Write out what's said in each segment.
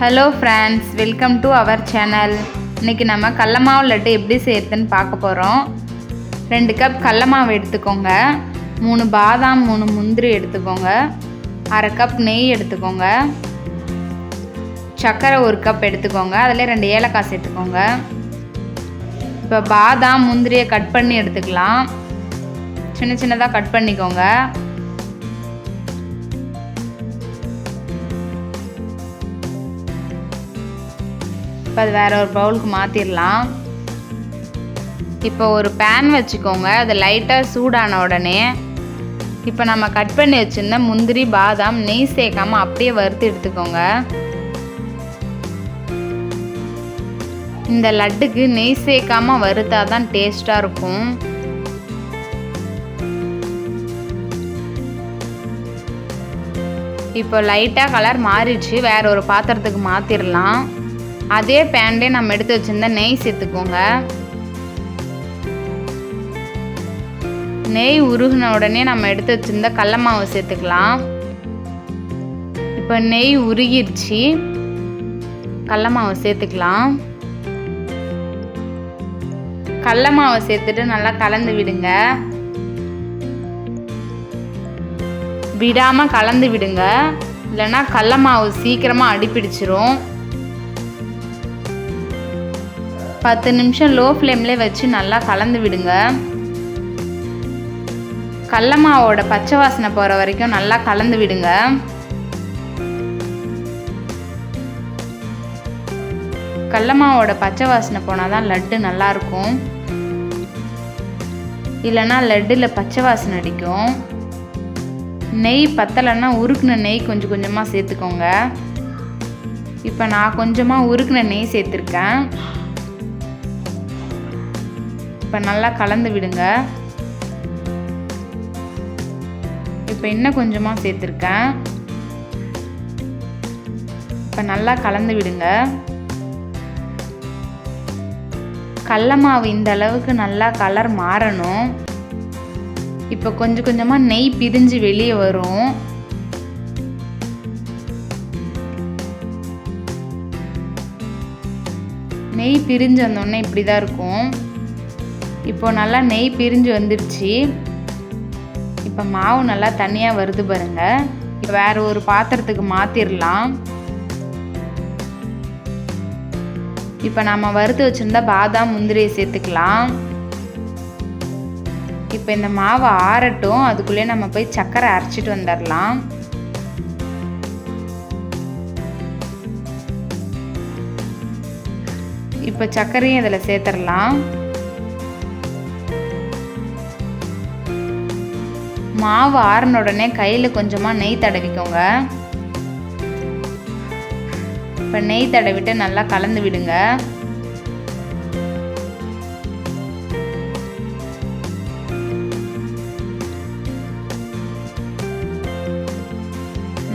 Hello friends welcome to our channel இன்றைக்கி நம்ம கடல மாவு லட்டு எப்படி செய்யறதுன்னு பார்க்க போகிறோம் ரெண்டு கப் கடல மாவு எடுத்துக்கோங்க. மூணு பாதாம் மூணு முந்திரி எடுத்துக்கோங்க. அரை கப் நெய் எடுத்துக்கோங்க. சர்க்கரை ஒரு கப் எடுத்துக்கோங்க. அதில் ரெண்டு ஏலக்காய் சேர்த்துக்கோங்க. இப்போ பாதாம் முந்திரியை கட் பண்ணி எடுத்துக்கலாம். சின்ன சின்னதாக கட் பண்ணிக்கோங்க. இப்போ அது வேற ஒரு பவுலுக்கு மாற்றிடலாம் இப்போ ஒரு பேன் வச்சுக்கோங்க. அது லைட்டாக சூடான உடனே இப்போ நம்ம கட் பண்ணி வச்சுருந்த முந்திரி பாதாம் நெய் சேர்க்காம அப்படியே வறுத்து எடுத்துக்கோங்க. இந்த லட்டுக்கு நெய் சேர்க்காம வறுத்தா தான் டேஸ்ட்டாக இருக்கும். இப்போ லைட்டாக கலர் மாறிடுச்சு. வேற ஒரு பாத்திரத்துக்கு மாற்றிடலாம் அதே பேன்லேயே நம்ம எடுத்து வச்சுருந்த நெய் சேர்த்துக்கோங்க. நெய் உருகின உடனே நம்ம எடுத்து வச்சுருந்த கடல மாவு சேர்த்துக்கலாம். இப்போ நெய் உருகிருச்சு. கடல மாவை சேர்த்துக்கலாம். கடல மாவை சேர்த்துட்டு நல்லா கலந்து விடுங்க. விடாமல் கலந்து விடுங்க. இல்லைன்னா கடல மாவு சீக்கிரமாக அடிப்பிடிச்சிரும் பத்து நிமிஷம் லோ ஃப்ளேமில் வச்சு நல்லா கலந்து விடுங்க. கடல மாவோட பச்சை வாசனை போகிற வரைக்கும் நல்லா கலந்து விடுங்க. கடல மாவோட பச்சை வாசனை போனால் தான் லட்டு நல்லாயிருக்கும். இல்லைன்னா லட்டில் பச்சை வாசனை அடிக்கும். நெய் பத்தலைன்னா உருக்குன நெய் கொஞ்சம் கொஞ்சமாக சேர்த்துக்கோங்க. இப்போ நான் கொஞ்சமாக உருக்குன நெய் சேர்த்துருக்கேன். இப்போ நல்லா கலந்து விடுங்க. இப்போ இன்னும் கொஞ்சமாக சேர்த்துருக்கேன். இப்போ நல்லா கலந்து விடுங்க. கடல மாவு இந்த அளவுக்கு நல்லா கலர் மாறணும். இப்போ கொஞ்சம் கொஞ்சமாக நெய் பிரிஞ்சு வெளியே வரும். நெய் பிரிஞ்சு வந்தோடனே இப்படி தான் இருக்கும். இப்போ நல்லா நெய் பிரிஞ்சு வந்துடுச்சு இப்போ மாவு நல்லா தனியாக வருது பாருங்கள் இப்போ வேறு ஒரு பாத்திரத்துக்கு மாற்றிடலாம் இப்போ நம்ம வறுத்து வச்சுருந்தா பாதாம் முந்திரியை சேர்த்துக்கலாம். இப்போ இந்த மாவை ஆறட்டும். அதுக்குள்ளேயே நம்ம போய் சக்கரை அரைச்சிட்டு வந்துடலாம் இப்போ சர்க்கரையும் இதில் சேர்த்துடலாம் மாவு ஆறின உடனே கையில் கொஞ்சமாக நெய் தடவிக்கோங்க. இப்போ நெய் தடவிட்டு நல்லா கலந்து விடுங்க.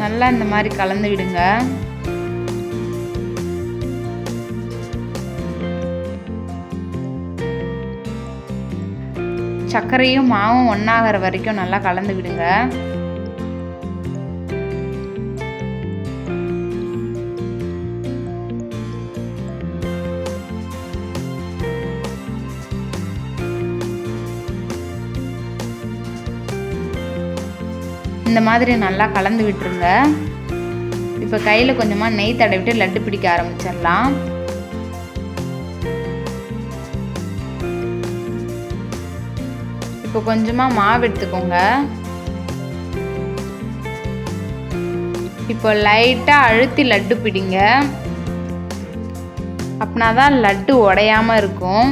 நல்லா இந்த மாதிரி கலந்து விடுங்க. சர்க்கரையும் மாவும் ஒன்றாகிற வரைக்கும் நல்லா கலந்து விடுங்க. இந்த மாதிரி நல்லா கலந்து விட்டுருங்க. இப்போ கையில் கொஞ்சமாக நெய் தடவிட்டு லட்டு பிடிக்க ஆரம்பிச்சிடலாம். இப்போ கொஞ்சமாக மாவு எடுத்துக்கோங்க. இப்போ லைட்டாக அழுத்தி லட்டு பிடிங்க. அப்படின்னா தான் லட்டு உடையாமல் இருக்கும்.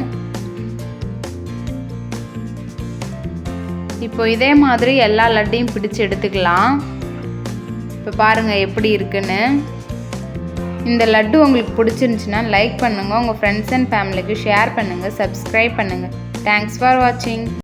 இப்போ இதே மாதிரி எல்லா லட்டையும் பிடிச்சு எடுத்துக்கலாம். இப்போ பாருங்கள் எப்படி இருக்குன்னு. இந்த லட்டு உங்களுக்கு பிடிச்சிருந்துச்சுன்னா லைக் பண்ணுங்கள் உங்கள் ஃப்ரெண்ட்ஸ் அண்ட் ஃபேமிலிக்கு ஷேர் பண்ணுங்கள் சப்ஸ்கிரைப் பண்ணுங்கள் தேங்க்ஸ் ஃபார் வாட்சிங்